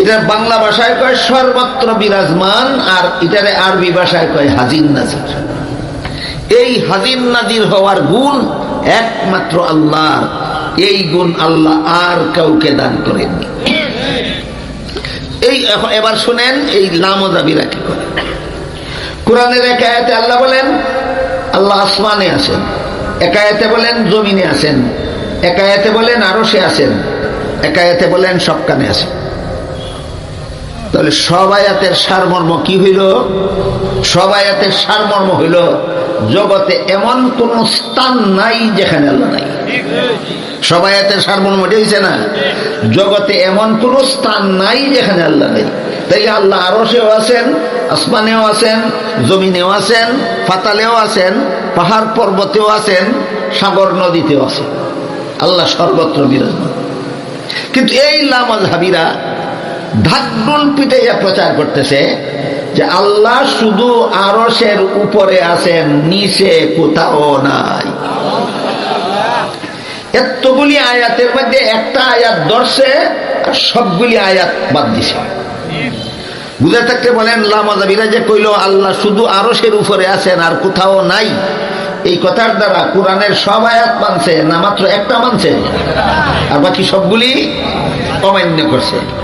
এটা বাংলা ভাষায় কয় সর্বত্র বিরাজমান, আর এটারে আরবি ভাষায় কয় হাজির নাজির। এই হাজির নাজির হওয়ার গুণ একমাত্র আল্লাহ। এই গুণ আল্লাহ আর কাউকে দান করেননি এই এবার শুনেন, এই লামদাবিরা কি করে। কোরআনের একায়াতে আল্লাহ বলেন, আল্লাহ আসমানে আছেন। একায়াতে বলেন, জমিনে আছেন। একায়াতে বলেন আরও সে আছেন একায়াতে বলেন সবকানে আছেন। তাহলে সব আয়াতের সারমর্ম কি হইল? সব আয়াতের সারমর্ম হইল, জগতে এমন কোন স্থান নাই যেখানে আল্লাহ নাই। সব আয়াতের সারমর্ম হয়েছে না? জগতে এমন কোন স্থান নাই যেখানে আল্লাহ নেই। তাই আল্লাহ আরশেও আছেন, আসমানেও আছেন, জমিনেও আছেন, ফাতালেও আছেন, পাহাড় পর্বতেও আছেন, সাগর নদীতেও আছেন। আল্লাহ সর্বত্র বিরাজমান। কিন্তু এই লামাজহাবিরা ধাকডুল পিটাইয়া প্রচার করতেছে যে আল্লাহ শুধু আরসের উপরে আছেন, নিচে কোথাও নাই। এতগুলি আয়াতের মধ্যে একটা আয়াত ধরছে আর সবগুলি আয়াত বাদ দিছে। বুঝে থাকতে বলেন লামাজাবিরা যে কইল, আল্লাহ শুধু আরসের উপরে আছেন আর কোথাও নাই। এই কথার দ্বারা কোরআনের সব আয়াত মানছে না মাত্র একটা মানছে? আর বাকি সবগুলি অমান্য করছে।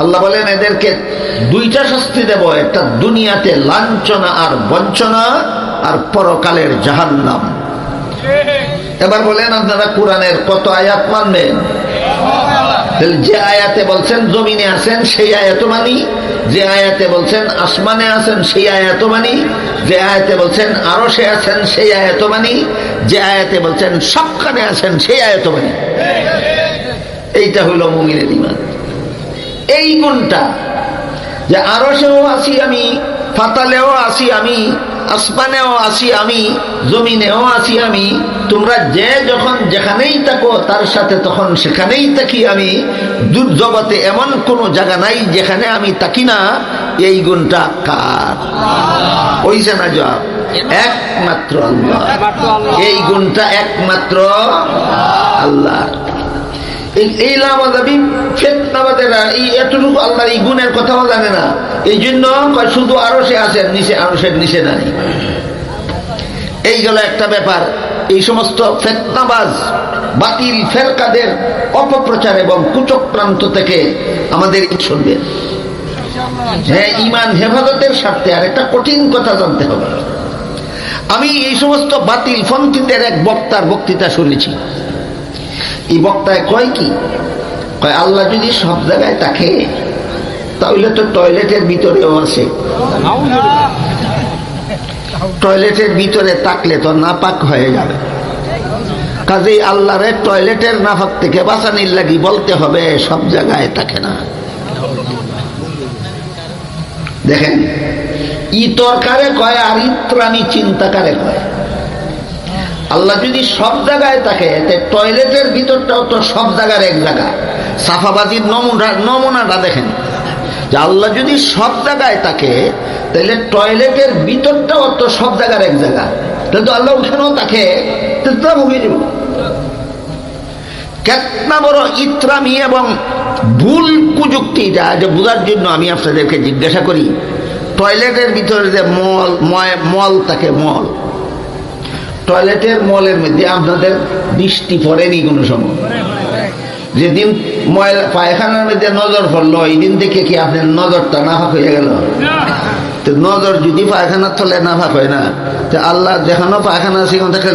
আল্লাহ বলেন, এদেরকে দুইটা শাস্তি দেব, একটা দুনিয়াতে লাঞ্ছনা আর বঞ্চনা, আর পরকালের জাহান্নাম। এবার বলেন, আপনারা কোরআনের কত আয়াত মানবেন? যে আয়াতে বলছেন, জমিনে আছেন, সেই আয়াত মানি। যে আয়াতে বলছেন, আসমানে আছেন, সেই আয়াত মানি। যে আয়াতে বলছেন আরও সে আছেন, সেই আয়াত মানি। যে আয়াতে বলছেন, সবখানে আছেন, সেই আয়াত মানি। এইটা হইল মুমিনের ইমান এই গুণটা যে আরও সেও আসি আমি ফাতালেও আসি আমি আসমানেও আসি আমি জমিনেও আসি আমি তোমরা যে যখন যেখানেই থাকো তার সাথে তখন সেখানেই থাকি আমি দূর জগতে এমন কোনো জায়গা নাই যেখানে আমি থাকি না এই গুণটা কার? ওইছে না জবাব? একমাত্র আল্লাহ। এই গুণটা একমাত্র আল্লাহ। অপপ্রচার এবং কুচক্রান্ত থেকে আমাদের শুনবে। হ্যাঁ ইমান হেফাজতের স্বার্থে আর একটা কঠিন কথা জানতে হবে। আমি এই সমস্ত বাতিল ফন্থীদের এক বক্তার বক্তৃতা শুনেছি। এই বক্তায় কয় কি? কয়, আল্লাহ যদি সব জায়গায় থাকে, তাহলে তো টয়লেটের ভিতরেও আছে। টয়লেটের ভিতরে তাকলে তো নাপাক হয়ে যাবে। কাজেই আল্লাহরে টয়লেটের নাফাক থেকে বাঁচানির লাগি বলতে হবে, সব জায়গায় থাকে না। দেখেন, ই তরকারে কয় আর ইত্রানি চিন্তাকারে কয়। আল্লাহ যদি সব জায়গায় থাকে টয়লেটের ভিতরটাও তো সব জায়গার এক জায়গা। সাফাবাজির নমুনা, নমুনাটা দেখেন। যে আল্লাহ যদি সব জায়গায় থাকে, তাহলে টয়লেটের ভিতরটাও তো সব জায়গার এক জায়গা। তাহলে তো আল্লাহ ওখানেও থাকে। তো ভুগে যাব। কেতনা বড় ইত্রামি এবং ভুল কুযুক্তিটা যে বোঝার জন্য আমি আপনাদেরকে জিজ্ঞাসা করি। টয়লেটের ভিতরে যে মল, ময়, মল থাকে, মল। টয়লেটের মলের মধ্যে আপনাদের বৃষ্টি পড়েনি কোনো সময়? যেদিন ময়লা পায়খানার মধ্যে নজর পড়ল এই দিন থেকে কি আপনার নজরটা নাফাক হয়ে গেল? তো নজর যদি পায়খানার তলে নাফাক হয় না, তো আল্লাহ যেখানেও পায়খানা ওখান থেকে